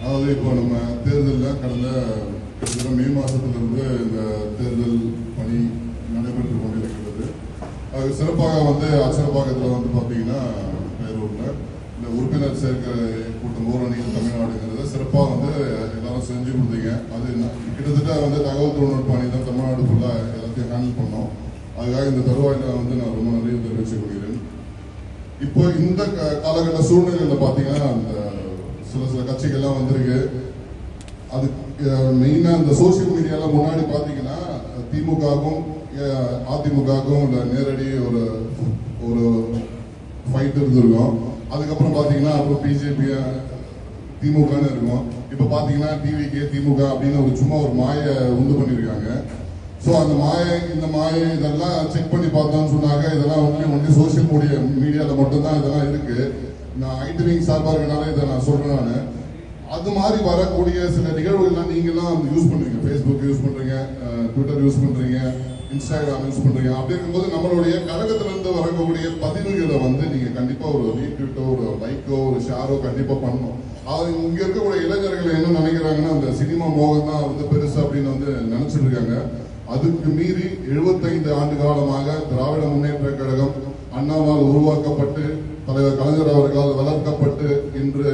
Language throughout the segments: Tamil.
அதாவது இப்போ நம்ம தேர்தலில் கடந்த கிட்டத்தட்ட மே மாதத்திலிருந்து இந்த தேர்தல் பணி நடைபெற்று கொண்டிருக்கிறது. அது சிறப்பாக வந்து அச்சரப்பாக்கத்தில் வந்து பார்த்தீங்கன்னா பேரூரில் இந்த உறுப்பினர் சேர்க்கை கூட்டம் ஓரணியில் தமிழ்நாடுங்கிறத சிறப்பாக வந்து எல்லாரும் செஞ்சு கொடுத்தீங்க. அது என்ன- கிட்டத்தட்ட வந்து தகவல் தொழில்நுட்ப அணி தான் தமிழ்நாடு ஃபுல்லாக எல்லாத்தையும் ஹேண்டில் பண்ணோம். அதுக்காக இந்த தருவாயில் வந்து நான் ரொம்ப நன்றி தெரிவித்துக் கொள்கிறேன். இப்போ இந்த க- காலகட்ட சூழ்நிலையில் பார்த்தீங்கன்னா அந்த சில சில கட்சிகள்லாம் வந்திருக்கு. அது மெயினாக இந்த சோசியல் மீடியாவில் முன்னாடி பார்த்தீங்கன்னா திமுகவுக்கும் அதிமுகவுக்கும் நேரடி ஒரு ஒரு ஃபைட் இருந்திருக்கும். அதுக்கப்புறம் பார்த்தீங்கன்னா அப்புறம் பிஜேபி திமுகன்னு இருக்கும். இப்போ பார்த்தீங்கன்னா டிவிகே திமுக அப்படின்னு ஒரு சும்மா ஒரு மாயை உண்டு பண்ணியிருக்காங்க ஸோ அந்த மாயை இந்த மாயை இதெல்லாம் செக் பண்ணி பார்த்தோம்னு சொன்னாங்க இதெல்லாம் ஒன்லி ஒன்லி சோசியல் மீடியா மீடியாவில் மட்டும்தான் இதெல்லாம் இருக்குது நான் ஐடி விங் சார்பாக இருக்கனால இதை நான் சொல்கிறேன் நான். அது மாதிரி வரக்கூடிய சில நிகழ்வுகள்லாம் நீங்களாம் யூஸ் பண்ணுறீங்க ஃபேஸ்புக் யூஸ் பண்ணுறீங்க ட்விட்டர் யூஸ் பண்ணுறீங்க இன்ஸ்டாகிராம் யூஸ் பண்ணுறீங்க அப்படி இருக்கும்போது நம்மளுடைய கழகத்திலேருந்து வரக்கூடிய பதிவுகளை வந்து நீங்கள் கண்டிப்பாக ஒரு ரீட்வீட்டோ ஒரு லைக்கோ ஒரு ஷேரோ கண்டிப்பாக பண்ணணும். அது இங்கே இருக்கக்கூடிய இளைஞர்கள் என்ன நினைக்கிறாங்கன்னா அந்த சினிமா மோகம் தான் வந்து பெருசு அப்படின்னு வந்து நினச்சிட்டு இருக்காங்க. அதுக்கு மீறி 75 ஆண்டு காலமாக திராவிட முன்னேற்ற கழகம் அண்ணாவால் உருவாக்கப்பட்டு தலைவர் கலைஞர் அவர்களால் வளர்க்கப்பட்டு இன்று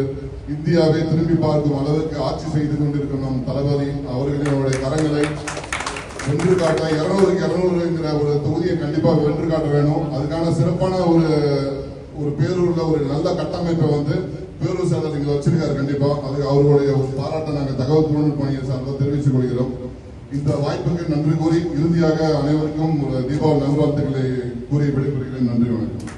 இந்தியாவை திரும்பி பார்க்கும் அளவுக்கு ஆட்சி செய்து கொண்டிருக்கும் நம் தளபதி அவர்களினுடைய கரங்களை வென்று காட்ட இருநூறுக்கு இருநூறுங்கிற ஒரு தொகுதியை கண்டிப்பாக வென்று காட்ட வேணும். அதுக்கான சிறப்பான ஒரு ஒரு பேரூர்ல ஒரு நல்ல கட்டமைப்பை வந்து பேரூர் சார் இங்க வச்சிருக்காரு கண்டிப்பா. அது அவர்களுடைய ஒரு பாராட்டை நாங்கள் தகவல் தொழில்நுட்ப பணியை சார்பாக தெரிவித்துக் கொள்கிறோம். இந்த வாய்ப்புக்கு நன்றி கூறி இறுதியாக அனைவருக்கும் ஒரு தீபாவளி நல்வாழ்த்துக்களை கூறி விடைபெறுகிறேன். நன்றி வணக்கம்.